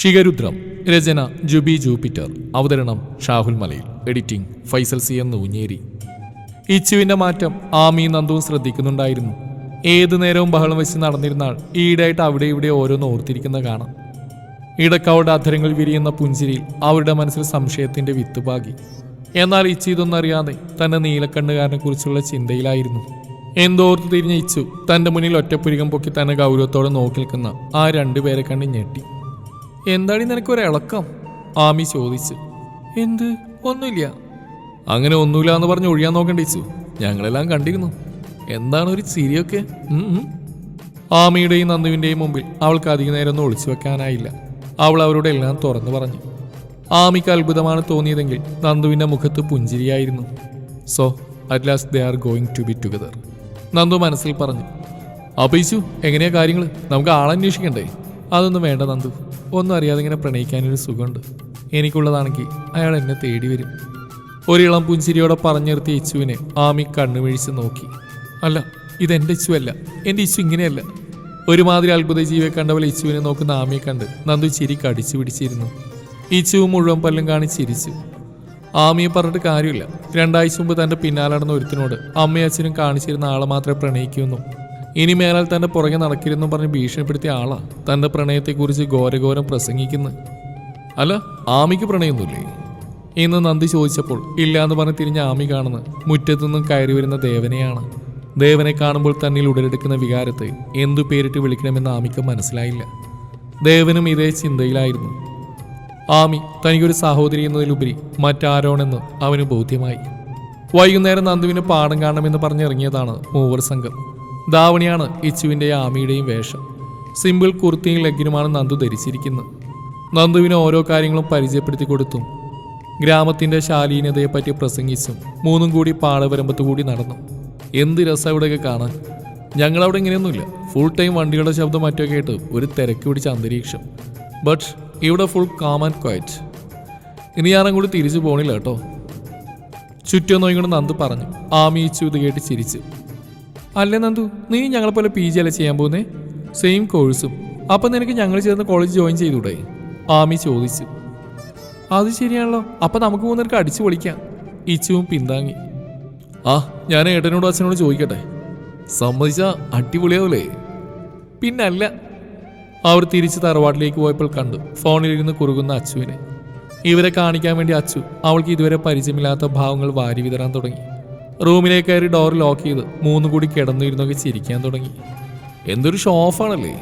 ഷിഗരുദ്രം രചന Jubi Jupiter അവതരണം ഷാഹുൽ മലയിൽ. Editing Faisal C എന്ന് ഊഞ്ഞേരി ഇച്ചുവിന്റെ മാറ്റം ആമി നന്ദുവും ശ്രദ്ധിക്കുന്നുണ്ടായിരുന്നു. ഏതു നേരവും ബഹളം വെച്ച് നടന്നിരുന്നാൽ ഈടായിട്ട് അവിടെ ഇവിടെ ഓരോന്ന് ഓർത്തിരിക്കുന്ന കാണാം. ഇടക്കാവുടെ അധരങ്ങൾ വിരിയുന്ന പുഞ്ചിരിയിൽ അവരുടെ മനസ്സിൽ സംശയത്തിന്റെ വിത്ത് പാകി. എന്നാൽ ഇച്ചു ഇതൊന്നും അറിയാതെ തന്റെ നീലക്കണ്ണുകാരനെ കുറിച്ചുള്ള ചിന്തയിലായിരുന്നു എന്തോർത്ത് തിരിഞ്ഞ ഇച്ചു തന്റെ മുന്നിൽ ഒറ്റപ്പുരികം പൊക്കി തന്നെ ഗൗരവത്തോടെ നോക്കി നിൽക്കുന്ന ആ രണ്ടുപേരെ കണ്ട് ഞെട്ടി. എന്താടി നിനക്കൊരു ഇളക്കം? ആമി ചോദിച്ചു. എന്ത്? ഒന്നുമില്ല. അങ്ങനെ ഒന്നുമില്ല എന്ന് പറഞ്ഞ് ഒഴിയാൻ നോക്കണ്ടിച്ചു ഞങ്ങളെല്ലാം കണ്ടിരുന്നു. എന്താണ് ഒരു ചിരിയൊക്കെ. ആമിയുടെയും നന്ദുവിന്റെയും മുമ്പിൽ അവൾക്ക് അധിക നേരം ഒന്നും ഒളിച്ചു വെക്കാനായില്ല. അവൾ അവരോട് എല്ലാം തുറന്നു പറഞ്ഞു. ആമിക്ക് അത്ഭുതമാണ് തോന്നിയതെങ്കിൽ നന്ദുവിന്റെ മുഖത്ത് പുഞ്ചിരിയായിരുന്നു. So at last they are going to be together Nandu മനസ്സിൽ പറഞ്ഞു. അപേക്ഷു എങ്ങനെയാ കാര്യങ്ങൾ നമുക്ക് ആളന്വേഷിക്കണ്ടേ അതൊന്നും വേണ്ട നന്ദു. ഒന്നും അറിയാതെ ഇങ്ങനെ പ്രണയിക്കാനൊരു സുഖമുണ്ട്. എനിക്കുള്ളതാണെങ്കിൽ അയാൾ എന്നെ തേടി വരും. ഒരിളം പുഞ്ചിരിയോടെ പറഞ്ഞു നിർത്തിയ ഇച്ചുവിനെ ആമി കണ്ണുമിഴിച്ച് നോക്കി. അല്ല ഇതെന്റെ ഇച്ചു അല്ല എന്റെ ഇച്ചു ഇങ്ങനെയല്ല. ഒരുമാതിരി അത്ഭുത ജീവിയെ കണ്ട പോലെ ഇച്ചുവിനെ നോക്കുന്ന ആമിയെ കണ്ട് നന്ദു ചിരി കടിച്ചു പിടിച്ചിരുന്നു. ഇച്ചു മുഴുവൻ പല്ലും കാണി ചിരിച്ചു. ആമിയെ പറഞ്ഞിട്ട് കാര്യമില്ല. രണ്ടാഴ്ച മുമ്പ് തന്റെ പിന്നാലെ നടന്ന ഒരുത്തിനോട് അമ്മയും അച്ഛനും കാണിച്ചിരുന്ന ആളെ മാത്രമേ പ്രണയിക്കുമെന്നും ഇനി മേലാൽ തന്റെ പുറകെ നടക്കില്ലെന്നും പറഞ്ഞ് ഭീഷണിപ്പെടുത്തിയ ആളാ. തന്റെ പ്രണയത്തെക്കുറിച്ച് ഘോരഘോരം പ്രസംഗിക്കുന്നത് അല്ല ആമിക്ക് പ്രണയമൊന്നുമില്ലേ ഇന്ന് നന്ദി ചോദിച്ചപ്പോൾ ഇല്ല എന്ന് പറഞ്ഞ് തിരിഞ്ഞ ആമി കാണുന്ന മുറ്റത്തുനിന്നും കയറി വരുന്ന ദേവനെയാണ്. ദേവനെ കാണുമ്പോൾ തന്നിൽ ഉടലെടുക്കുന്ന വികാരത്തെ എന്തു പേരിട്ട് വിളിക്കണമെന്ന് ആമിക്ക് മനസ്സിലായില്ല. ദേവനും ഇതേ ചിന്തയിലായിരുന്നു. ആമി തനിക്കൊരു സഹോദരി എന്നതിലുപരി മറ്റാരോണെന്ന് അവന് ബോധ്യമായി. വൈകുന്നേരം നന്ദുവിന് പാടം കാണണമെന്ന് പറഞ്ഞിറങ്ങിയതാണ് മൂവർ സംഘം. ധാവണിയാണ് ഇച്ചുവിന്റെയും ആമിയുടെയും വേഷം. സിമ്പിൾ കുർത്തിയും ലെഗിനുമാണ് നന്ദു ധരിച്ചിരിക്കുന്നത്. നന്ദുവിന് ഓരോ കാര്യങ്ങളും പരിചയപ്പെടുത്തി കൊടുത്തും ഗ്രാമത്തിന്റെ ശാലീനതയെപ്പറ്റി പ്രസംഗിച്ചും മൂന്നും കൂടി പാളവരമ്പത്ത് കൂടി നടന്നു. എന്ത് രസം ഇവിടെയൊക്കെ കാണാൻ? ഞങ്ങളവിടെ ഇങ്ങനെയൊന്നുമില്ല. ഫുൾ ടൈം വണ്ടികളുടെ ശബ്ദം മറ്റൊക്കെ ആയിട്ട് ഒരു തിരക്ക് പിടിച്ച അന്തരീക്ഷം. ബട്ട് ഇവിടെ ഫുൾ കാം ആൻഡ് ക്വയറ്റ് ഇനി ഞാനും കൂടി തിരിച്ചു പോണില്ല കേട്ടോ. ചുറ്റും നോയിക്കൊണ്ട് നന്ദു പറഞ്ഞു. ആമീച്ചു ഇത് കേട്ട് ചിരിച്ചു. അല്ലേ നന്ദു നീ ഞങ്ങളെ പോലെ പി ജി അല്ലേ ചെയ്യാൻ പോകുന്നേ? സെയിം കോഴ്സും അപ്പൊ നിനക്ക് ഞങ്ങൾ ചേർന്ന് കോളേജ് ജോയിൻ ചെയ്തൂടെ? ആമി ചോദിച്ചു. അത് ശരിയാണല്ലോ. അപ്പൊ നമുക്ക് മൂന്നർക്ക് അടിച്ചു പൊളിക്കാം. ഇച്ചുവും പിന്താങ്ങി. ആ ഞാൻ ഏട്ടനോടും അച്ഛനോട് ചോദിക്കട്ടെ? സമ്മതിച്ച അടിപൊളിയാവൂലേ? പിന്നല്ല. അവർ തിരിച്ച് തറവാട്ടിലേക്ക് പോയപ്പോൾ കണ്ടു. ഫോണിലിരുന്ന് കുറുകുന്ന അച്ചുവിനെ. ഇവരെ കാണിക്കാൻ വേണ്ടി അച്ചു അവൾക്ക് ഇതുവരെ പരിചയമില്ലാത്ത ഭാവങ്ങൾ വാരി വിതറാൻ തുടങ്ങി. റൂമിലേക്ക് കയറി ഡോർ ലോക്ക് ചെയ്ത് മൂന്ന് കൂടി കിടന്നിരുന്നൊക്കെ ചിരിക്കാൻ തുടങ്ങി. എന്തൊരു ഷോഫാണല്ലേ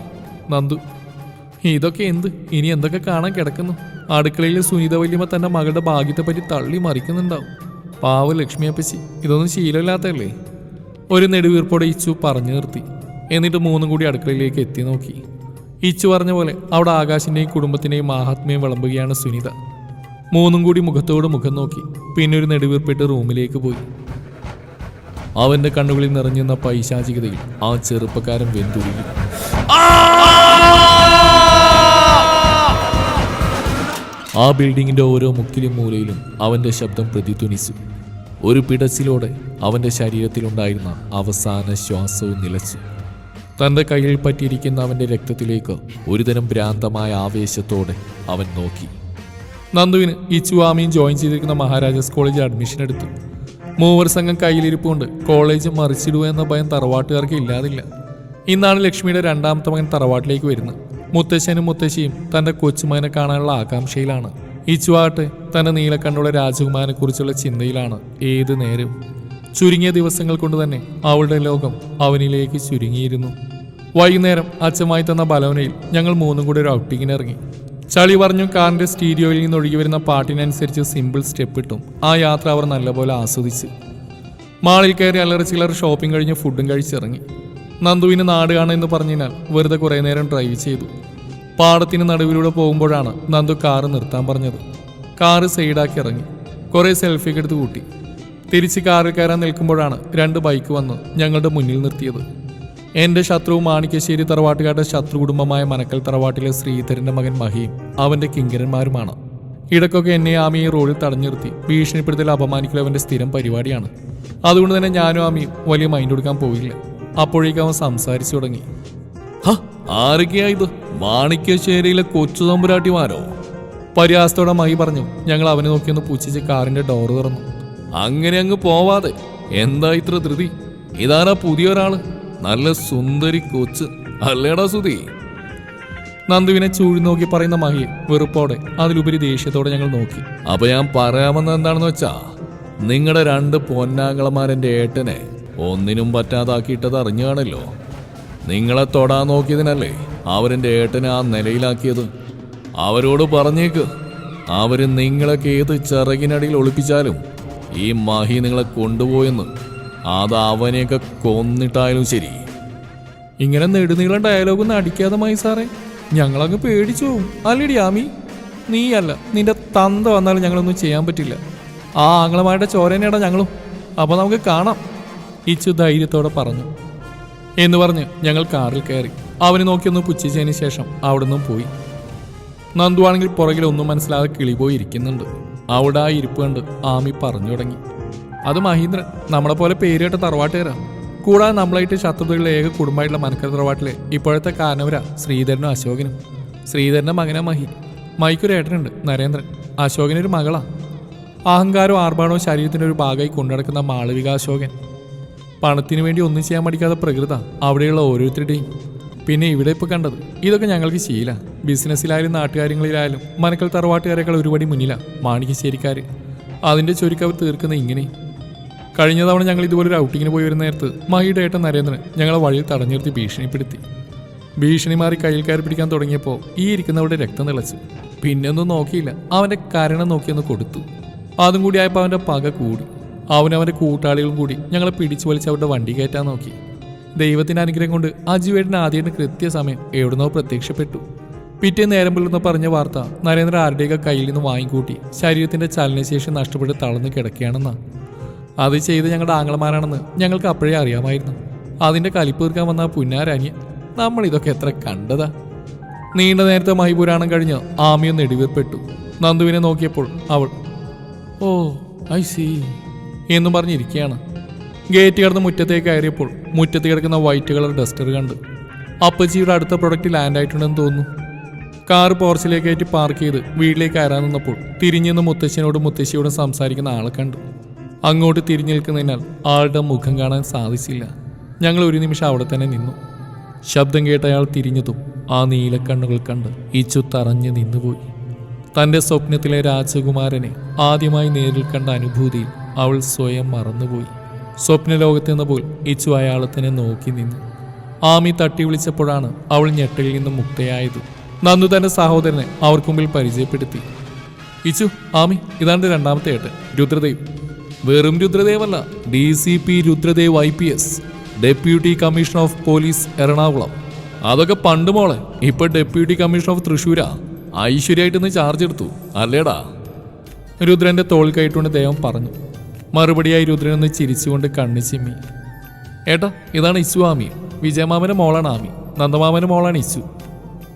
നന്ദു. ഇതൊക്കെ എന്ത്? ഇനി എന്തൊക്കെ കാണാൻ കിടക്കുന്നു? അടുക്കളയിൽ സുനിത വല്യമ്മ തന്റെ മകളുടെ ഭാഗ്യത്തെ പറ്റി തള്ളി മറിക്കുന്നുണ്ടാവും. പാവ ലക്ഷ്മി അപ്പച്ചി ഇതൊന്നും ശീലമില്ലാത്തല്ലേ ഒരു നെടുവീർപ്പോടെ ഇച്ചു പറഞ്ഞു നിർത്തി. എന്നിട്ട് മൂന്നും കൂടി അടുക്കളയിലേക്ക് എത്തി നോക്കി. ഇച്ചു പറഞ്ഞ പോലെ അവിടെ ആകാശിന്റെയും കുടുംബത്തിന്റെയും മാഹാത്മ്യം വിളമ്പുകയാണ് സുനിത. മൂന്നും കൂടി മുഖത്തോട് മുഖം നോക്കി. പിന്നെ ഒരു നെടുവീർപ്പിട്ട് റൂമിലേക്ക് പോയി. അവന്റെ കണ്ണുകളിൽ നിറഞ്ഞിരുന്ന പൈശാചികതയിൽ ആ ചെറുപ്പക്കാരൻ വെന്തുരുകി. ആ! ബിൽഡിങ്ങിന്റെ ഓരോ മുക്കിലും മൂലയിലും അവന്റെ ശബ്ദം പ്രതിധ്വനിച്ചു. ഒരു പിടച്ചിലോടെ അവന്റെ ശരീരത്തിലുണ്ടായിരുന്ന അവസാന ശ്വാസവും നിലച്ചു. തന്റെ കയ്യിൽ പറ്റിയിരിക്കുന്ന അവന്റെ രക്തത്തിലേക്ക് ഒരുതരം ഭ്രാന്തമായ ആവേശത്തോടെ അവൻ നോക്കി. നന്ദുവിന് ഈ ഇച്ചുവാമിയും ജോയിൻ ചെയ്തിരിക്കുന്ന മഹാരാജാസ് കോളേജിൽ അഡ്മിഷൻ എടുത്തു. മൂവർ സംഘം കയ്യിലിരിപ്പുണ്ട്. കോളേജ് മറിച്ചിടുക എന്ന ഭയം തറവാട്ടുകാർക്ക് ഇല്ലാതില്ല. ഇന്നാണ് ലക്ഷ്മിയുടെ രണ്ടാമത്തെ മകൻ തറവാട്ടിലേക്ക് വരുന്നത്. മുത്തശ്ശനും മുത്തശ്ശിയും തന്റെ കൊച്ചുമകനെ കാണാനുള്ള ആകാംക്ഷയിലാണ്. ഇച്ചുവാട്ടെ തന്റെ നീലക്കണ്ണുള്ള രാജകുമാരനെ കുറിച്ചുള്ള ചിന്തയിലാണ് ഏത് നേരവും. ചുരുങ്ങിയ ദിവസങ്ങൾ കൊണ്ട് തന്നെ അവളുടെ ലോകം അവനിലേക്ക് ചുരുങ്ങിയിരുന്നു. വൈകുന്നേരം അച്ഛമായി തന്ന ബലോനയിൽ ഞങ്ങൾ മൂന്നും കൂടി ഒരു ഔട്ടിങ്ങിന് ഇറങ്ങി ചളി പറഞ്ഞു കാറിന്റെ സ്റ്റീരിയോയിൽ നിന്ന് ഒഴുകി വരുന്ന പാട്ടിനനുസരിച്ച് സിമ്പിൾ സ്റ്റെപ്പ് ഇട്ടും ആ യാത്ര അവർ നല്ലപോലെ ആസ്വദിച്ച്. മാളിൽ കയറി അല്ലറ ചിലർ ഷോപ്പിംഗ് കഴിഞ്ഞ് ഫുഡും കഴിച്ചിറങ്ങി. നന്ദുവിന് നാട് കാണുമെന്ന് പറഞ്ഞതിനാൽ വെറുതെ കുറേ നേരം ഡ്രൈവ് ചെയ്തു. പാടത്തിന് നടുവിലൂടെ പോകുമ്പോഴാണ് നന്ദു കാറ് നിർത്താൻ പറഞ്ഞത്. കാറ് സൈഡാക്കി ഇറങ്ങി. കുറേ സെൽഫിയൊക്കെ എടുത്ത് കൂട്ടി. തിരിച്ച് കാറിൽ കയറാൻ നിൽക്കുമ്പോഴാണ് രണ്ട് ബൈക്ക് വന്ന് ഞങ്ങളുടെ മുന്നിൽ നിർത്തിയത്. എന്റെ ശത്രു മാണിക്കശ്ശേരി തറവാട്ടുകാരുടെ ശത്രു കുടുംബമായ മനക്കൽ തറവാട്ടിലെ ശ്രീധരന്റെ മകൻ മഹിയും അവന്റെ കിങ്കരന്മാരുമാണ്. ഇടയ്ക്കൊക്കെ എന്നെ ആമിയെ റോഡിൽ തടഞ്ഞു നിർത്തി ഭീഷണിപ്പെടുത്തൽ അപമാനിക്കൽ അവന്റെ സ്ഥിരം പരിപാടിയാണ്. അതുകൊണ്ട് തന്നെ ഞാനും ആമിയും വലിയ മൈൻഡ് കൊടുക്കാൻ പോയില്ല. അപ്പോഴേക്കും അവൻ സംസാരിച്ചു തുടങ്ങി. ആരൊക്കെയായത് ആരൊക്കെയാ ഇത്? മാണിക്യശ്ശേരിയിലെ കൊച്ചു തമ്പുരാട്ടിമാരോ? പരിഹാസത്തോടെ മഹി പറഞ്ഞു ഞങ്ങൾ അവനെ നോക്കിയൊന്ന് പൂച്ചിച്ച് കാറിന്റെ ഡോർ തുറന്നു. അങ്ങനെ അങ്ങ് പോവാതെ. എന്താ ഇത്ര ധൃതി? ഇതാരാ പുതിയൊരാൾ? നല്ല സുന്ദരി കൊച്ച്. അല്ലേടാ സുധി? നന്ദുവിനെ ചൂഴി നോക്കി പറയുന്ന മഹി വെറുപ്പോടെ അതിലുപരി ദേഷ്യത്തോടെ ഞങ്ങൾ നോക്കി. അപ്പൊ ഞാൻ പറയാമെന്ന് എന്താണെന്ന് വെച്ചാ നിങ്ങളുടെ രണ്ട് പൊന്നാങ്ങളമാരെന്റെ ഏട്ടനെ ഒന്നിനും പറ്റാതാക്കിയിട്ടത് അറിഞ്ഞു കാണല്ലോ നിങ്ങളെ തൊടാൻ നോക്കിയതിനല്ലേ അവരെ ഏട്ടനെ ആ നിലയിലാക്കിയത്. അവരോട് പറഞ്ഞേക്ക്. അവർ നിങ്ങളൊക്കെ ഏത് ചിറകിനടിയിൽ ഒളിപ്പിച്ചാലും ഈ മാഹി നിങ്ങളെ കൊണ്ടുപോയെന്ന്. അത് അവനെയൊക്കെ കൊന്നിട്ടായാലും ശരി. ഇങ്ങനെ നെടുനീളം ഡയലോഗൊന്നും അടിക്കാതെ സാറേ. ഞങ്ങളങ്ങ് പേടിച്ചു പോവും. അല്ലടി ആമി നീയല്ല നിന്റെ തന്ത വന്നാലും ഞങ്ങളൊന്നും ചെയ്യാൻ പറ്റില്ല. ആ ആംഗ്ലമാരുടെ ചോരനെയാടാ ഞങ്ങളും. അപ്പൊ നമുക്ക് കാണാം ഇച്ചു ധൈര്യത്തോടെ പറഞ്ഞു. എന്ന് പറഞ്ഞ് ഞങ്ങൾ കാറിൽ കയറി. അവനെ നോക്കിയൊന്ന് പുച്ഛിച്ചതിന് ശേഷം അവിടുന്ന് പോയി. നന്ദുവാണെങ്കിൽ പുറകിലൊന്നും ഒന്നും മനസ്സിലാതെ കിളി പോയി ഇരിക്കുന്നുണ്ട്. അവിടെ ആ ഇരിപ്പ് കണ്ട് ആമി പറഞ്ഞു തുടങ്ങി. അത് മഹീന്ദ്രൻ നമ്മളെ പോലെ പേരുകേട്ട തറവാട്ടുകാരാ. കൂടാതെ നമ്മളായിട്ട് ശത്രുതയുള്ള ഏക കുടുംബമായിട്ടുള്ള മനക്കര തറവാട്ടിലെ ഇപ്പോഴത്തെ കാരണവരാ ശ്രീധരനും അശോകനും. ശ്രീധരന്റെ മകനാ മഹി. മഹിക്കൊരു ഏട്ടനുണ്ട് നരേന്ദ്രൻ. അശോകനൊരു മകളാ. അഹങ്കാരവും ആർഭാടവും ശരീരത്തിന്റെ ഒരു ഭാഗമായി കൊണ്ടുനടക്കുന്ന മാളവിക അശോകൻ. പണത്തിന് വേണ്ടി ഒന്നും ചെയ്യാൻ പഠിക്കാത്ത പ്രകൃത അവിടെയുള്ള ഓരോരുത്തരുടെയും. പിന്നെ ഇവിടെ ഇപ്പോൾ കണ്ടത് ഇതൊക്കെ ഞങ്ങൾക്ക് ശീല. ബിസിനസ്സിലായാലും നാട്ടുകാര്യങ്ങളിലായാലും മനക്കൽ തറവാട്ടുകാരെക്കാൾ ഒരുപടി മുന്നിലാണ് മാണിക്കശ്ശേരിക്കാർ അതിന്റെ ചുരുക്കവർ തീർക്കുന്ന ഇങ്ങനെ കഴിഞ്ഞ തവണ ഞങ്ങൾ ഇതുപോലെ ഒരു ഔട്ടിങ്ങിന് പോയി വരുന്ന നേരത്ത് മഹിയുടെ ഏട്ടൻ നരേന്ദ്രൻ ഞങ്ങളെ വഴിയിൽ തടഞ്ഞു നിർത്തി ഭീഷണിപ്പെടുത്തി. ഭീഷണി മാറി കയ്യിൽ കയറി പിടിക്കാൻ തുടങ്ങിയപ്പോൾ ഈ ഇരിക്കുന്നവരുടെ രക്തം തിളച്ചു. പിന്നെ ഒന്നും നോക്കിയില്ല. അവന്റെ കരണം നോക്കിയൊന്ന് കൊടുത്തു. അതും കൂടി ആയപ്പോൾ അവന്റെ പക കൂടി. അവനും അവന്റെ കൂട്ടാളികളും കൂടി ഞങ്ങളെ പിടിച്ചു വലിച്ച് അവരുടെ വണ്ടി കയറ്റാൻ നോക്കി. ദൈവത്തിന്റെ അനുഗ്രഹം കൊണ്ട് അജുവേട്ടൻ ആദ്യമായിട്ട് കൃത്യസമയം എവിടുന്നോ പ്രത്യക്ഷപ്പെട്ടു. പിറ്റേ നേരം പുലർന്ന് പറഞ്ഞ വാർത്ത നരേന്ദ്ര ആരുടെയൊക്കെ കയ്യിൽ നിന്ന് വാങ്ങിക്കൂട്ടി ശരീരത്തിന്റെ ചലനശേഷി നഷ്ടപ്പെട്ട് തളർന്ന് കിടക്കുകയാണെന്നാ. അത് ചെയ്ത് ഞങ്ങളുടെ ആങ്ങളമാരാണെന്ന് ഞങ്ങൾക്ക് അപ്പോഴേ അറിയാമായിരുന്നു. അതിന്റെ കലിപ്പ് തീർക്കാൻ വന്ന പുന്നാരനിയ നമ്മൾ ഇതൊക്കെ എത്ര കണ്ടതാ. നീണ്ട നേരത്തെ മഹിപുരാണം കഴിഞ്ഞ് ആമിയും നെടുവീർപ്പെട്ടു. നന്ദുവിനെ നോക്കിയപ്പോൾ അവൾ ഓ ഐ സി എന്നും പറഞ്ഞിരിക്കുകയാണ്. ഗേറ്റ് കടന്ന് മുറ്റത്തേക്ക് കയറിയപ്പോൾ മുറ്റത്ത് കിടക്കുന്ന വൈറ്റ് കളർ ഡസ്റ്റർ കണ്ട് അപ്പച്ചിയുടെ അടുത്ത പ്രൊഡക്റ്റ് ലാൻഡ് ആയിട്ടുണ്ടെന്ന് തോന്നുന്നു. കാർ പോർച്ചിലേക്ക് ആയിട്ട് പാർക്ക് ചെയ്ത് വീട്ടിലേക്ക് കയറാൻ നിന്നപ്പോൾ തിരിഞ്ഞു നിന്ന് മുത്തശ്ശിയോടും സംസാരിക്കുന്ന ആളെ കണ്ടു. അങ്ങോട്ട് തിരിഞ്ഞു നിൽക്കുന്നതിനാൽ ആളുടെ മുഖം കാണാൻ സാധിച്ചില്ല. ഞങ്ങൾ ഒരു നിമിഷം അവിടെ തന്നെ നിന്നു. ശബ്ദം കേട്ട അയാൾ തിരിഞ്ഞതും ആ നീലക്കണ്ണുകൾ കണ്ട് ഇച്ചു തറഞ്ഞു നിന്നുപോയി. തന്റെ സ്വപ്നത്തിലെ രാജകുമാരനെ ആദ്യമായി നേരിൽ കണ്ട അനുഭൂതിയിൽ അവൾ സ്വയം മറന്നുപോയി. സ്വപ്നലോകത്തെന്ന പോൽ ഇച്ചു അയാളെ തന്നെ നോക്കി നിന്നു. ആമി തട്ടി വിളിച്ചപ്പോഴാണ് അവൾ ഞെട്ടലിൽ നിന്ന് മുക്തയായത്. നന്ദു തന്റെ സഹോദരനെ അവർക്ക് മുമ്പിൽ പരിചയപ്പെടുത്തി. ഇച്ചു ആമി ഇതാണ്ട് രണ്ടാമത്തെ ഏട്ടൻ രുദ്രദേവ്. വെറും രുദ്രദേവല്ല. D C P Rudradev I P S deputy commissioner of police Ernakulam. അതൊക്കെ പണ്ട് മോളെ ഇപ്പൊ ഡെപ്യൂട്ടി കമ്മീഷണർ ഓഫ് തൃശ്ശൂരാ. ഐശ്വര്യമായിട്ടൊന്ന് ചാർജ് എടുത്തു അല്ലേടാ? രുദ്രന്റെ തോൾ കൈട്ടുകൊണ്ട് ദേവം പറഞ്ഞു. മറുപടിയായി രുദ്രൻ ഒന്ന് ചിരിച്ചുകൊണ്ട് കണ്ണു ചിമ്മി. ഏട്ടാ ഇതാണ് ഇച്ചു ആമി. വിജയമാമന്റെ മോളാണ് ആമി. നന്ദമാമന്റെ മോളാണ് ഇച്ചു.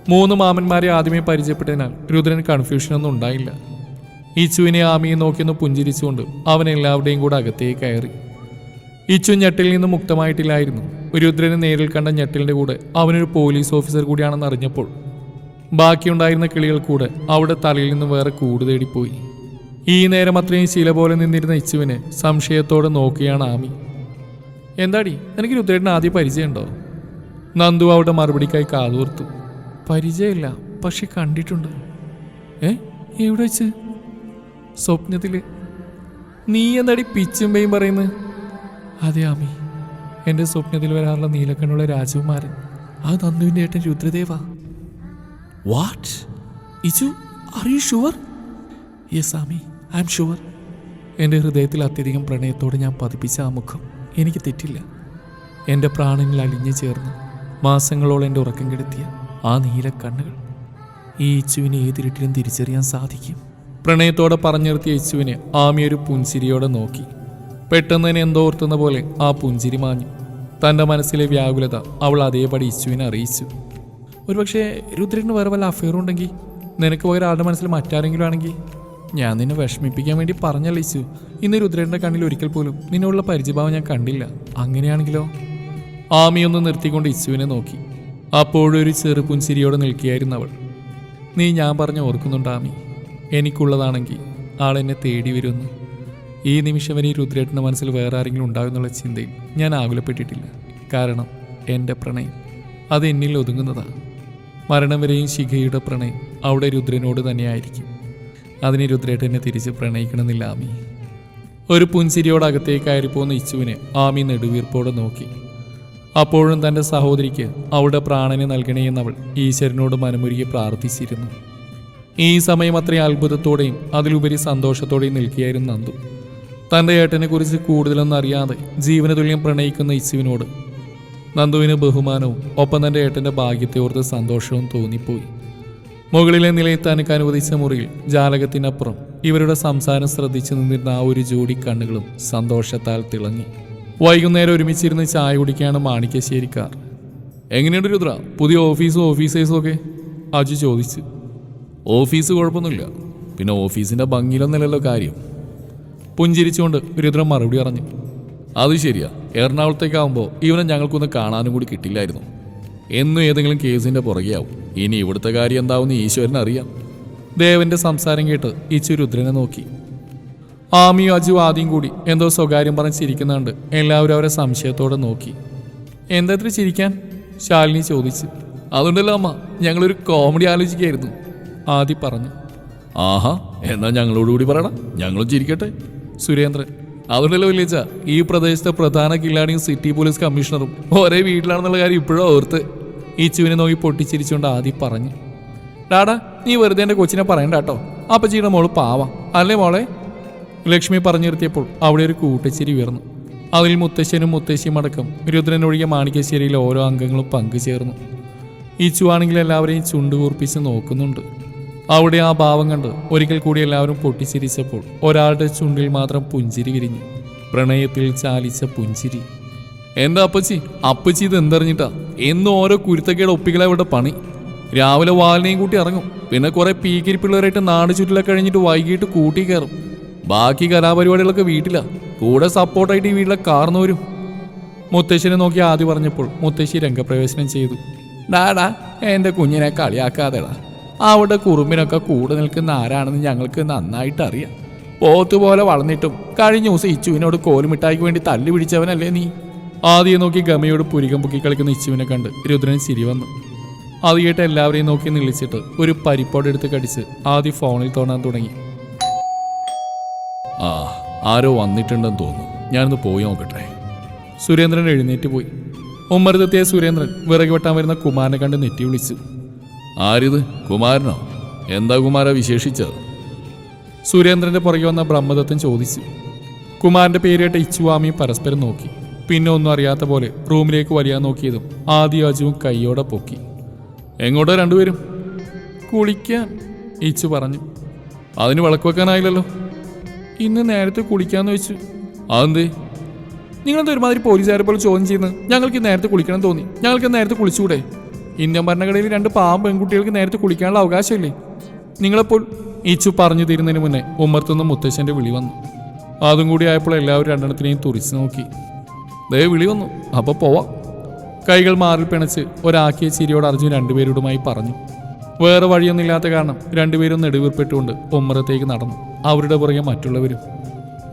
മൂന്ന് മാമന്മാരെ ആദ്യമേ പരിചയപ്പെട്ടതിനാൽ രുദ്രൻ കൺഫ്യൂഷനൊന്നും ഉണ്ടായില്ല. ഇച്ചുവിനെ ആമിയെ നോക്കിയൊന്ന് പുഞ്ചിരിച്ചുകൊണ്ട് അവൻ എല്ലാവരുടെയും കൂടെ അകത്തേക്ക് കയറി. ഇച്ചു ഞെട്ടിൽ നിന്ന് മുക്തമായിട്ടില്ലായിരുന്നു. രുദ്രനെ നേരിൽ കണ്ട ഞെട്ടിലിന്റെ കൂടെ അവനൊരു പോലീസ് ഓഫീസർ കൂടിയാണെന്ന് അറിഞ്ഞപ്പോൾ ബാക്കിയുണ്ടായിരുന്ന കിളികൾ കൂടെ അവിടെ തലയിൽ നിന്ന് വേറെ കൂട് തേടിപ്പോയി. ഈ നേരം അത്രയും ശീല പോലെ നിന്നിരുന്ന ഇച്ചുവിനെ സംശയത്തോടെ നോക്കിയാണ് ആമി. എന്താടി എനിക്ക് രുദ്രേട്ടന് ആദ്യം പരിചയമുണ്ടോ? നന്ദു അവിടെ മറുപടിക്കായി കാതോർത്തു. പരിചയമില്ല പക്ഷെ കണ്ടിട്ടുണ്ട്. ഏ? എവിടെ വെച്ച്? സ്വപ്നത്തിൽ. നീ എന്താടി പിച്ചുമ്പയും പറയുന്നു? അതെ ആമി. എന്റെ സ്വപ്നത്തിൽ വരാറുള്ള നീലക്കണ്ണുള്ള രാജകുമാരൻ. ആ നന്ദുവിന്റെ ഏട്ടൻ Rudradev. What Ichu are you sure yes Aami. I am sure എന്റെ ഹൃദയത്തിൽ അത്യധികം പ്രണയത്തോടെ ഞാൻ പതിപ്പിച്ച ആ മുഖം എനിക്ക് തെറ്റില്ല. എന്റെ പ്രാണനിൽ അലിഞ്ഞു ചേർന്ന് മാസങ്ങളോളം എന്റെ ഉറക്കം കെടുത്തിയ ആ നീലക്കണ്ണുകൾ ഈ ഇച്ചുവിനെ ഏതിരിട്ടിലും തിരിച്ചറിയാൻ സാധിക്കും. പ്രണയത്തോടെ പറഞ്ഞു നിർത്തിയ യേശുവിനെ ആമി ഒരു പുഞ്ചിരിയോടെ നോക്കി. പെട്ടെന്ന് തന്നെ എന്തോ ഓർത്തുന്ന പോലെ ആ പുഞ്ചിരി മാഞ്ഞു. തന്റെ മനസ്സിലെ വ്യാകുലത അവൾ അതേപടി യേശുവിനെ അറിയിച്ചു. ഒരുപക്ഷെ രുദ്രന് വേറെ വല്ല അഫയറും ഉണ്ടെങ്കിൽ നിനക്ക് ഒരാളുടെ മനസ്സിൽ മറ്റാരെങ്കിലും ആണെങ്കിൽ ഞാൻ നിന്നെ വിഷമിപ്പിക്കാൻ വേണ്ടി പറഞ്ഞല്ല യേശു. ഇന്ന് രുദ്രന്റെ കണ്ണിൽ ഒരിക്കൽ പോലും നിന്നോടുള്ള പരിചയഭാവം ഞാൻ കണ്ടില്ല. അങ്ങനെയാണെങ്കിലോ? ആമിയൊന്ന് നിർത്തിക്കൊണ്ട് യേശുവിനെ നോക്കി. അപ്പോഴൊരു ചെറുപുൻസിരിയോടെ നിൽക്കുകയായിരുന്നു അവൾ. നീ ഞാൻ പറഞ്ഞ ഓർക്കുന്നുണ്ടാമി എനിക്കുള്ളതാണെങ്കിൽ ആളെന്നെ തേടി വരുമെന്ന് ഈ നിമിഷം വരെ രുദ്രേട്ടന്റെ മനസ്സിൽ വേറെ ആരെങ്കിലും ഉണ്ടാകുന്നുള്ള ചിന്തയിൽ ഞാൻ ആകുലപ്പെട്ടിട്ടില്ല. കാരണം എന്റെ പ്രണയം അത് എന്നിൽ ഒതുങ്ങുന്നതാണ് മരണം വരെയും ശിഖയുടെ പ്രണയം അവിടെ രുദ്രനോട് തന്നെയായിരിക്കും. അതിന് രുദ്രേട്ടനെ തിരിച്ച് പ്രണയിക്കണമെന്നില്ല ആമി. ഒരു പുൻസിരിയോട് അകത്തേക്ക് കയറിപ്പോകുന്ന ഇച്ചുവിനെ ആമി നെടുവീർപ്പോടെ നോക്കി. അപ്പോഴും തന്റെ സഹോദരിക്ക് അവളുടെ പ്രാണനെ നൽകണേ എന്നവൾ ഈശ്വരനോട് മനമുരുകി പ്രാർത്ഥിച്ചിരുന്നു. ഈ സമയം അത്രയും അത്ഭുതത്തോടെയും അതിലുപരി സന്തോഷത്തോടെയും നിൽക്കുകയായിരുന്നു നന്ദു. തന്റെ ഏട്ടനെ കുറിച്ച് കൂടുതലൊന്നും അറിയാതെ ജീവന തുല്യം പ്രണയിക്കുന്ന ഇച്ചുവിനോട് നന്ദുവിന് ബഹുമാനവും ഒപ്പം തന്റെ ഏട്ടന്റെ ഭാഗ്യത്തെ ഓർത്ത് സന്തോഷവും തോന്നിപ്പോയി. മുകളിലെ നിലയിൽ തനിക്ക് അനുവദിച്ച മുറിയിൽ ജാലകത്തിനപ്പുറം ഇവരുടെ സംസാരം ശ്രദ്ധിച്ചു നിന്നിരുന്ന ആ ഒരു ജോഡി കണ്ണുകളും സന്തോഷത്താൽ തിളങ്ങി. വൈകുന്നേരം ഒരുമിച്ചിരുന്ന് ചായ കുടിക്കുകയാണ് മാണിക്കശ്ശേരിക്കാർ എങ്ങനെയുണ്ട് രുദ്ര? പുതിയ ഓഫീസും ഓഫീസേഴ്സും ഒക്കെ? അജു ചോദിച്ചു. ഓഫീസ് കുഴപ്പമൊന്നുമില്ല. പിന്നെ ഓഫീസിന്റെ ഭംഗിയിലൊന്നുമില്ലല്ലോ കാര്യം. പുഞ്ചിരിച്ചുകൊണ്ട് രുദ്ര മറുപടി പറഞ്ഞു. അത് ശരിയാ. എറണാകുളത്തേക്കാവുമ്പോൾ ഇവനെ ഞങ്ങൾക്കൊന്ന് കാണാനും കൂടി കിട്ടില്ലായിരുന്നു. എന്നും ഏതെങ്കിലും കേസിന്റെ പുറകെയാവും. ഇനി ഇവിടുത്തെ കാര്യം എന്താവുമെന്ന് ഈശ്വരൻ അറിയാം. ദേവന്റെ സംസാരം കേട്ട് ഇച്ചു രുദ്രനെ നോക്കി. ആമിയും അജു ആദ്യം കൂടി എന്തോ സ്വകാര്യം പറഞ്ഞ് ചിരിക്കുന്നുണ്ട്. എല്ലാവരും അവരെ സംശയത്തോടെ നോക്കി. എന്താ ഇത്ര ചിരിക്കാൻ? ശാലിനി ചോദിച്ചു. അതുകൊണ്ടല്ലോ അമ്മ ഞങ്ങളൊരു കോമഡി ആലോചിക്കായിരുന്നു ആദി പറഞ്ഞു. ആഹാ എന്നാ ഞങ്ങളോടുകൂടി പറയണം. ഞങ്ങളും ചിരിക്കട്ടെ. സുരേന്ദ്രൻ അതുകൊണ്ടല്ലോ വലിയച്ച ഈ പ്രദേശത്തെ പ്രധാന കില്ലാടിയും സിറ്റി പോലീസ് കമ്മീഷണറും. ഒരേ വീട്ടിലാണെന്നുള്ള കാര്യം ഇപ്പോഴും ഓർത്ത് ഈ ചുവിനെ നോക്കി പൊട്ടിച്ചിരിച്ചുകൊണ്ട് ആദി പറഞ്ഞു. ഡാടാ നീ വെറുതെ എന്റെ കൊച്ചിനെ പറയണ്ട കേട്ടോ. അപ്പച്ചിയുടെ മോൾ പാവാ. അല്ലേ മോളെ? ലക്ഷ്മി പറഞ്ഞു നിർത്തിയപ്പോൾ അവിടെ ഒരു കൂട്ടച്ചിരി ഉയർന്നു. അതിൽ മുത്തശ്ശനും മുത്തശ്ശിയും അടക്കം രുദ്രനൊഴികെ മാണിക്കശ്ശേരിയിലെ ഓരോ അംഗങ്ങളും പങ്കുചേർന്നു. ഈ ചുവാണെങ്കിൽ എല്ലാവരെയും ചുണ്ടുകൂർപ്പിച്ച് നോക്കുന്നുണ്ട്. അവിടെ ആ ഭാവം കണ്ട് ഒരിക്കൽ കൂടി എല്ലാവരും പൊട്ടിച്ചിരിച്ചപ്പോൾ ഒരാളുടെ ചുണ്ടിൽ മാത്രം പുഞ്ചിരി വിരിഞ്ഞു. പ്രണയത്തിൽ ചാലിച്ച പുഞ്ചിരി. എന്താ അപ്പച്ചി? അപ്പച്ചി ഇത് എന്തറിഞ്ഞിട്ടാ? എന്ന് ഓരോ കുരുത്തക്കേട് ഒപ്പികളെ ഇവിടെ പണി. രാവിലെ വാലിനെയും കൂട്ടി ഇറങ്ങും. പിന്നെ കുറെ പീക്കിരി പിള്ളേരായിട്ട് നാട് ചുറ്റിലൊക്കെ കഴിഞ്ഞിട്ട് വൈകിട്ട് കൂട്ടി കയറും. ബാക്കി കലാപരിപാടികളൊക്കെ വീട്ടിലാ. കൂടെ സപ്പോർട്ടായിട്ട് ഈ വീട്ടിലെ കാർന്നവരും മുത്തശ്ശിനെ നോക്കി ആദ്യം പറഞ്ഞപ്പോൾ മുത്തശ്ശി രംഗപ്രവേശനം ചെയ്തു. ഡാടാ എന്റെ കുഞ്ഞിനെ കളിയാക്കാതെടാ. അവിടെ കുറുമ്പിനൊക്കെ കൂടെ നിൽക്കുന്ന ആരാണെന്ന് ഞങ്ങൾക്ക് നന്നായിട്ട് അറിയാം പോത്ത് പോലെ വളർന്നിട്ടും കഴിഞ്ഞ ദിവസം ഇച്ചുവിനോട് കോലുമിട്ടായിക്ക് വേണ്ടി തല്ലു പിടിച്ചവനല്ലേ നീ? ആദ്യം നോക്കി ഗമയോട് പുരികം പൊക്കി കളിക്കുന്ന ഇച്ചുവിനെ കണ്ട് രുദ്രൻ ചിരി വന്നു. അത് കേട്ട് എല്ലാവരെയും നോക്കി നിളിച്ചിട്ട് ഒരു പരിപ്പോടെടുത്ത് കടിച്ച് ആദ്യം ഫോണിൽ തോന്നാൻ തുടങ്ങി. ആ ആരോ വന്നിട്ടുണ്ടെന്ന് തോന്നുന്നു. ഞാനൊന്ന് പോയി നോക്കട്ടെ. സുരേന്ദ്രൻ എഴുന്നേറ്റ് പോയി. ഉമ്മരത്തെത്തിയ സുരേന്ദ്രൻ വിറക് വെട്ടാൻ വരുന്ന കുമാരനെ കണ്ട് നെറ്റി വിളിച്ചു. ആരിത്? കുമാരനോ? എന്താ കുമാര വിശേഷിച്ചത്? സുരേന്ദ്രന്റെ പുറകെ വന്ന ബ്രഹ്മദത്തൻ ചോദിച്ചു. കുമാരന്റെ പേരേട്ട ഇച്ചുവാമി പരസ്പരം നോക്കി. പിന്നെ ഒന്നും അറിയാത്ത പോലെ റൂമിലേക്ക് വലിയാൻ നോക്കിയതും ആദ്യാജുവും കൈയോടെ പൊക്കി. എങ്ങോട്ടോ രണ്ടുപേരും? കുളിക്കാൻ ഇച്ചു പറഞ്ഞു. അതിന് വിളക്ക് വെക്കാനായില്ലല്ലോ. ഇന്ന് നേരത്തെ കുളിക്കാന്ന് വെച്ചു. അതെന്തേ? നിങ്ങളെന്താ ഒരുമാതിരി പോലീസുകാരെ പോലെ ചോദ്യം ചെയ്യുന്നത്? ഞങ്ങൾക്ക് നേരത്തെ കുളിക്കണം തോന്നി. ഞങ്ങൾക്ക് നേരത്തെ കുളിച്ചുകൂടെ ഇന്ത്യൻ ഭരണഘടനയിൽ രണ്ട് പാവം പെൺകുട്ടികൾക്ക് നേരത്തെ കുളിക്കാനുള്ള അവകാശമില്ലേ? നിങ്ങളെപ്പോൾ ഈച്ചു പറഞ്ഞു തീരുന്നതിന് മുന്നേ ഉമ്മർത്തുന്ന മുത്തശ്ശന്റെ വിളി വന്നു. അതും കൂടി ആയപ്പോൾ എല്ലാവരും രണ്ടെണ്ണത്തിനെയും തുറിച്ച് നോക്കി. ദേ വിളി വന്നു. അപ്പോൾ പോവാം. കൈകൾ മാറിൽ പിണച്ച് ഒരാക്കിയ ചിരിയോട് അർജുൻ രണ്ടുപേരോടുമായി പറഞ്ഞു. വേറെ വഴിയൊന്നുമില്ലാത്ത കാരണം രണ്ടുപേരും നെടുവീർപ്പെട്ടുകൊണ്ട് ഉമ്മറത്തേക്ക് നടന്നു. അവരുടെ പുറകെ മറ്റുള്ളവരും.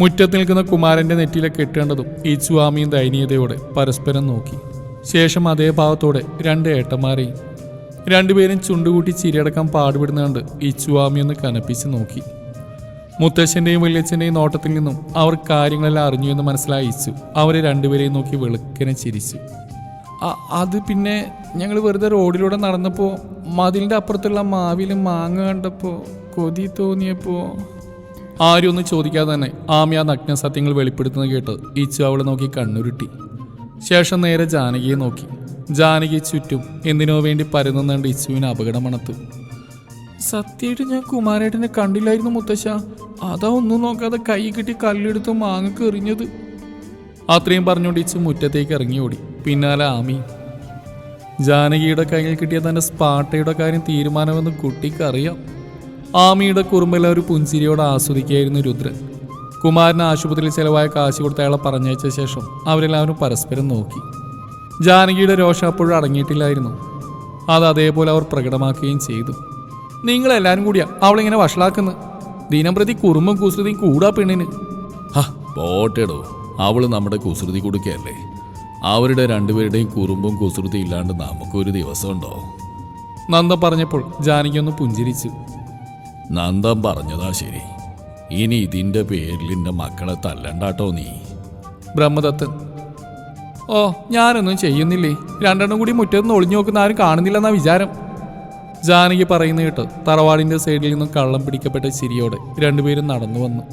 മുറ്റത്ത് നിൽക്കുന്ന കുമാരന്റെ നെറ്റിയിലെ കെട്ടേണ്ടതും ഈ സ്വാമിയും ദയനീയതയോടെ പരസ്പരം നോക്കി. ശേഷം അതേ ഭാവത്തോടെ രണ്ട് ഏട്ടന്മാരെയും രണ്ടുപേരും ചുണ്ടുകൂട്ടി ചിരിയടക്കാൻ പാടുപെടുന്ന ഈ ചുവാമിയൊന്ന് കനപ്പിച്ച് നോക്കി. മുത്തശ്ശന്റെയും വല്യച്ഛന്റെയും നോട്ടത്തിൽ നിന്നും അവർ കാര്യങ്ങളെല്ലാം അറിഞ്ഞു എന്ന് മനസ്സിലായിച്ചു. അവരെ രണ്ടുപേരെയും നോക്കി വെളുക്കനെ ചിരിച്ചു. "അ- അത് പിന്നെ ഞങ്ങൾ വെറുതെ റോഡിലൂടെ നടന്നപ്പോൾ മതിലിന്റെ അപ്പുറത്തുള്ള മാവിലും മാങ്ങ കണ്ടപ്പോൾ കൊതി തോന്നിയപ്പോൾ ആരും ഒന്നും ചോദിക്കാതെ തന്നെ ആമി ആ നഗ്ന സത്യങ്ങൾ വെളിപ്പെടുത്തുന്നത് കേട്ട് ഈച്ചു അവളെ നോക്കി കണ്ണുരുട്ടി. ശേഷം നേരെ ജാനകിയെ നോക്കി. ജാനകി ചുറ്റും എന്തിനോ വേണ്ടി പരന്നുകൊണ്ട് ഇച്ചുവിന് അപകടം മണത്തു. സത്യമായിട്ട് ഞാൻ കുമാരേട്ടനെ കണ്ടില്ലായിരുന്നു മുത്തശ്ശ. അതാ ഒന്നും നോക്കാതെ കൈ കിട്ടി കല്ലെടുത്ത് മാങ്ങക്ക് എറിഞ്ഞത് അത്രയും പറഞ്ഞുകൊണ്ട് ഇച്ചു മുറ്റത്തേക്ക് ഇറങ്ങി ഓടി പിന്നാലെ ആമി. ജാനകിയുടെ കയ്യിൽ കിട്ടിയ തന്റെ സ്പാട്ടയുടെ കാര്യം തീരുമാനമെന്ന് കുട്ടിക്കറിയാം. ആമിയുടെ കുറുമ്പെല്ലാം ഒരു പുഞ്ചിരിയോടെ ആസ്വദിക്കുകയായിരുന്നു രുദ്രൻ. കുമാരൻ ആശുപത്രിയിൽ ചെലവായ കാശ് കൊടുത്ത് അയാളെ പറഞ്ഞയച്ച ശേഷം അവരെല്ലാവരും പരസ്പരം നോക്കി. ജാനകിയുടെ രോഷം അപ്പോഴും അടങ്ങിയിട്ടില്ലായിരുന്നു. അത് അതേപോലെ അവർ പ്രകടമാക്കുകയും ചെയ്തു. നിങ്ങളെല്ലാവരും കൂടിയാ അവളിങ്ങനെ വഷളാക്കുന്നു. ദിനം പ്രതി കുറുമ്പും കുസൃതിയും കൂടാ പെണ്ണിന്. പോട്ടേടോ പോട്ടെടോ. അവൾ നമ്മുടെ കുസൃതി കൊടുക്കല്ലേ അവരുടെ രണ്ടുപേരുടെയും കുറുമ്പും കുസൃതി ഇല്ലാണ്ട് നമുക്കൊരു ദിവസം ഉണ്ടോ നന്ദ പറഞ്ഞപ്പോൾ ജാനകി ഒന്ന് പുഞ്ചിരിച്ചു. നന്ദം പറഞ്ഞതാ ശരി. ഇനി ഇതിന്റെ പേരിൽ എന്റെ മക്കളെ തല്ലണ്ടാട്ടോ നീ. ബ്രഹ്മദത്തൻ ഓ ഞാനൊന്നും ചെയ്യുന്നില്ലേ? രണ്ടെണ്ണം കൂടി മുറ്റത്തുനിന്ന് ഒളിഞ്ഞു നോക്കുന്ന ആരും കാണുന്നില്ലെന്നാ വിചാരം. ജാനകി പറയുന്ന കേട്ട് തറവാടിന്റെ സൈഡിൽ നിന്നും കള്ളം പിടിക്കപ്പെട്ട ചിരിയോടെ രണ്ടുപേരും നടന്നു വന്നു.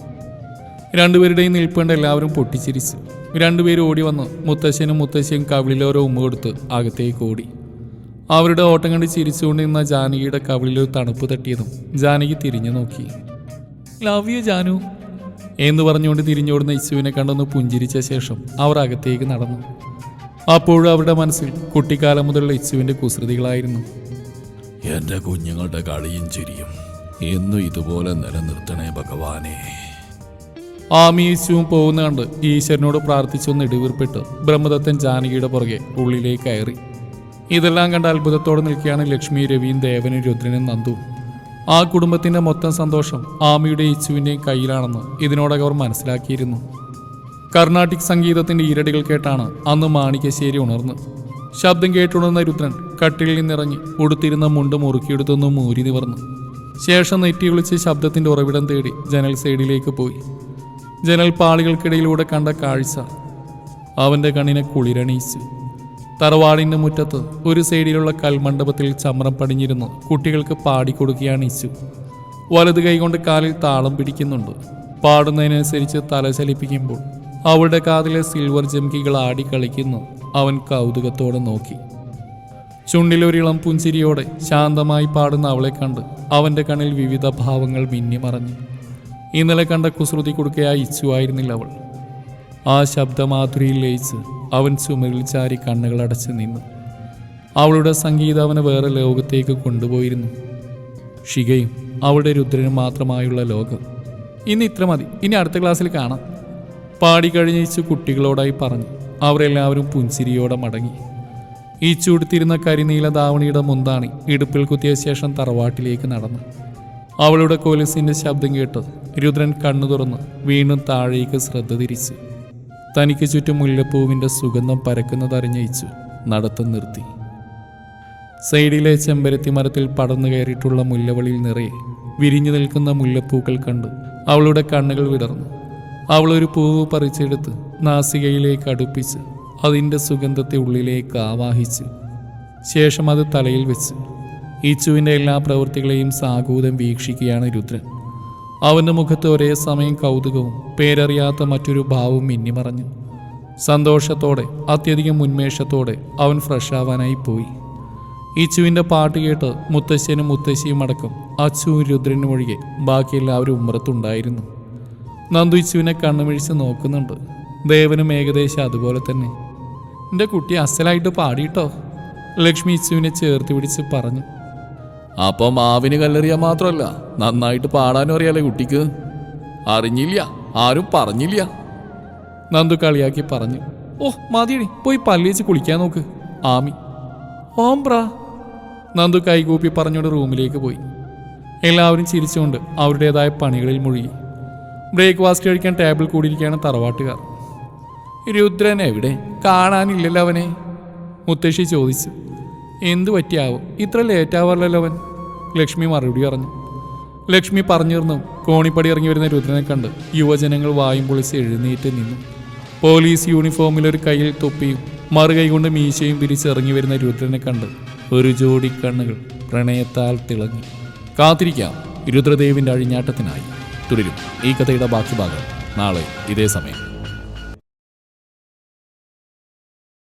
രണ്ടുപേരുടെയും നിൽപ്പുണ്ട് എല്ലാവരും പൊട്ടിച്ചിരിച്ചു. രണ്ടുപേരും ഓടി വന്ന് മുത്തശ്ശനും മുത്തശ്ശിയും കവിളിലോരോ ഉമ്മ കൊടുത്ത് അകത്തേക്ക് ഓടി. അവരുടെ ഓട്ടം കണ്ട് ചിരിച്ചുകൊണ്ടിരുന്ന ജാനകിയുടെ കവിളിലൊരു തണുപ്പ് തട്ടിയതും ജാനകി തിരിഞ്ഞു നോക്കി. ലവ് യു ജാനു എന്ന് പറഞ്ഞുകൊണ്ട് തിരിഞ്ഞോടുന്ന ഇച്ചുവിനെ കണ്ടൊന്ന് പുഞ്ചിരിച്ച ശേഷം അവർ അകത്തേക്ക് നടന്നു. അപ്പോഴും അവരുടെ മനസ്സിൽ കുട്ടിക്കാലം മുതലുള്ള ഇച്ചുവിന്റെ കുസൃതികളായിരുന്നു. എന്റെ കുഞ്ഞുങ്ങളുടെ കളിയും ചിരിയും എന്നും ഇതുപോലെ നിലനിർത്തണേ ഭഗവാനെ. ആമി യേശുവും പോകുന്ന കണ്ട് ഈശ്വരനോട് പ്രാർത്ഥിച്ചൊന്ന് ഇടിവീർപ്പിട്ട് ബ്രഹ്മദത്തൻ ജാനകിയുടെ പുറകെ ഉള്ളിലേക്ക് കയറി. ഇതെല്ലാം കണ്ട് അത്ഭുതത്തോടെ നിൽക്കുകയാണ് ലക്ഷ്മി രവിയും ദേവനും രുദ്രനും നന്ദുവും. ആ കുടുംബത്തിന്റെ മൊത്തം സന്തോഷം ആമിയുടെ ഇച്ചുവിന്റെയും കയ്യിലാണെന്ന് ഇതിനോടകം അവർ മനസ്സിലാക്കിയിരുന്നു. കർണാട്ടിക് സംഗീതത്തിന്റെ ഈരടികൾ കേട്ടാണ് അന്ന് മാണിക്കശ്ശേരി ഉണർന്ന്. ശബ്ദം കേട്ടുണർന്ന രുദ്രൻ കട്ടിലിൽ നിന്നിറങ്ങി ഉടുത്തിരുന്ന മുണ്ട് മുറുക്കിയെടുത്തൊന്ന് മൂരി നിവർന്നു. ശേഷം നെറ്റി വിളിച്ച് ശബ്ദത്തിന്റെ ഉറവിടം തേടി ജനൽ സൈഡിലേക്ക് പോയി. ജനൽ പാളികൾക്കിടയിലൂടെ കണ്ട കാഴ്ച അവന്റെ കണ്ണിനെ കുളിരണീച്ചു തറവാടിന്റെ മുറ്റത്ത് ഒരു സൈഡിലുള്ള കൽമണ്ഡപത്തിൽ ചമ്രം പണിഞ്ഞിരുന്നു. കുട്ടികൾക്ക് പാടിക്കൊടുക്കുകയാണ് ഇച്ചു വലത് കൈകൊണ്ട് കാലിൽ താളം പിടിക്കുന്നുണ്ട്. പാടുന്നതിനനുസരിച്ച് തല ചലിപ്പിക്കുമ്പോൾ അവളുടെ കാതിലെ സിൽവർ ജംകികൾ ആടി കളിക്കുന്നു. അവൻ കൗതുകത്തോടെ നോക്കി. ചുണ്ടിലൊരിളം പുഞ്ചിരിയോടെ ശാന്തമായി പാടുന്ന അവളെ കണ്ട് അവന്റെ കണ്ണിൽ വിവിധ ഭാവങ്ങൾ മിന്നിമറഞ്ഞു ഇന്നലെ കണ്ട കുസൃതി കൊടുക്കയായി ഇച്ചുവായിരുന്നില്ല അവൾ. ആ ശബ്ദമാധുരിയിൽ ലയിച്ച് അവൻ ചുമരിൽ ചാരി കണ്ണുകളടച്ച് നിന്നു. അവളുടെ സംഗീതം അവനെ വേറെ ലോകത്തേക്ക് കൊണ്ടുപോയിരുന്നു. ഷികയും അവളുടെ രുദ്രനും മാത്രമായുള്ള ലോകം. ഇന്ന് ഇത്ര മതി. ഇനി അടുത്ത ക്ലാസ്സിൽ കാണാം. പാടി കഴിഞ്ഞിച്ച് കുട്ടികളോടായി പറഞ്ഞു. അവരെല്ലാവരും പുഞ്ചിരിയോടെ മടങ്ങി. ഈ ചുടുത്തിരുന്ന കരിനീല ധാവണിയുടെ മുന്താണി ഇടുപ്പിൽ കുത്തിയ ശേഷം തറവാട്ടിലേക്ക് നടന്നു. അവളുടെ കോലിസിന്റെ ശബ്ദം കേട്ടത് രുദ്രൻ കണ്ണു തുറന്ന് വീണ്ടും താഴേക്ക് ശ്രദ്ധ തിരിച്ചു. തനിക്ക് ചുറ്റും മുല്ലപ്പൂവിന്റെ സുഗന്ധം പരക്കുന്നതറിഞ്ഞയിച്ചു നടത്തം നിർത്തി. സൈഡിലെ ചെമ്പരത്തി മരത്തിൽ പടർന്നു കയറിയിട്ടുള്ള മുല്ലവളിയിൽ നിറയെ വിരിഞ്ഞു നിൽക്കുന്ന മുല്ലപ്പൂക്കൾ കണ്ട്. അവളുടെ കണ്ണുകൾ വിടർന്നു. അവളൊരു പൂവ് പറിച്ചെടുത്ത് നാസികയിലേക്ക് അടുപ്പിച്ച് അതിന്റെ സുഗന്ധത്തെ ഉള്ളിലേക്ക് ആവാഹിച്ച്. ശേഷം അത് തലയിൽ വെച്ച്. ഈച്ചുവിന്റെ എല്ലാ പ്രവൃത്തികളെയും സാഗൂതം വീക്ഷിക്കുകയാണ് രുദ്രൻ. അവന്റെ മുഖത്ത് ഒരേ സമയം കൗതുകവും പേരറിയാത്ത മറ്റൊരു ഭാവവും മിന്നിമറഞ്ഞു. സന്തോഷത്തോടെ അത്യധികം ഉന്മേഷത്തോടെ അവൻ ഫ്രഷ് ആവാനായി പോയി. ഇച്ചുവിന്റെ പാട്ട് കേട്ട് മുത്തശ്ശനും മുത്തശ്ശിയും അടക്കം അച്ചുവും രുദ്രനും ഒഴികെ ബാക്കിയെല്ലാവരും ഉമ്മറത്തുണ്ടായിരുന്നു. നന്ദു ഇച്ചുവിനെ കണ്ണുമിഴിച്ച് നോക്കുന്നുണ്ട്. ദേവനും ഏകദേശം അതുപോലെ തന്നെ. എന്റെ കുട്ടി അസലായിട്ട് പാടിയിട്ടോ? ലക്ഷ്മി ഇച്ചുവിനെ ചേർത്ത് പിടിച്ച് പറഞ്ഞു. അപ്പൊ മാവിന് കല്ലെറിയാൻ മാത്രമല്ല നന്നായിട്ട് പാടാനും അറിയാലേ കുട്ടിക്ക്. അറിഞ്ഞില്ല ആരും പറഞ്ഞില്ല. നന്ദു കളിയാക്കി പറഞ്ഞു ഓ മതിയടി പോയി പല്ലിച്ച് കുളിക്കാൻ നോക്ക്. ആമി ഓം പ്രാ നന്ദു കൈകൂപ്പി പറഞ്ഞുകൊണ്ട് റൂമിലേക്ക് പോയി. എല്ലാവരും ചിരിച്ചുകൊണ്ട് അവരുടേതായ പണികളിൽ മുഴുകി. ബ്രേക്ക്ഫാസ്റ്റ് കഴിക്കാൻ ടേബിൾ കൂടിയിരിക്കുകയാണ് തറവാട്ടുകാർ. രുദ്രൻ എവിടെ? കാണാനില്ലല്ലോ അവനെ. മുത്തശ്ശി ചോദിച്ചു. എന്തു പറ്റിയാവും? ഇത്ര ലേറ്റ് ആവാറില്ലല്ലോ അവൻ. ലക്ഷ്മി മറുപടി പറഞ്ഞു. ലക്ഷ്മി പറഞ്ഞിരുന്നു കോണിപ്പടി ഇറങ്ങി വരുന്ന രുദ്രനെ കണ്ട് യുവജനങ്ങൾ വായും പൊളിച്ച് എഴുന്നേറ്റ് നിന്നു. പോലീസ് യൂണിഫോമിൽ ഒരു കയ്യിൽ തൊപ്പിയും മറുകൈ കൊണ്ട് മീശയും പിരിച്ചിറങ്ങി വരുന്ന രുദ്രനെ കണ്ട് ഒരു ജോഡി കണ്ണുകൾ പ്രണയത്താൽ തിളങ്ങി. കാത്തിരിക്കാം രുദ്രദേവിന്റെ അഴിഞ്ഞാട്ടത്തിനായി. തുടരും ഈ കഥയുടെ ബാക്കി ഭാഗം നാളെ ഇതേ സമയം.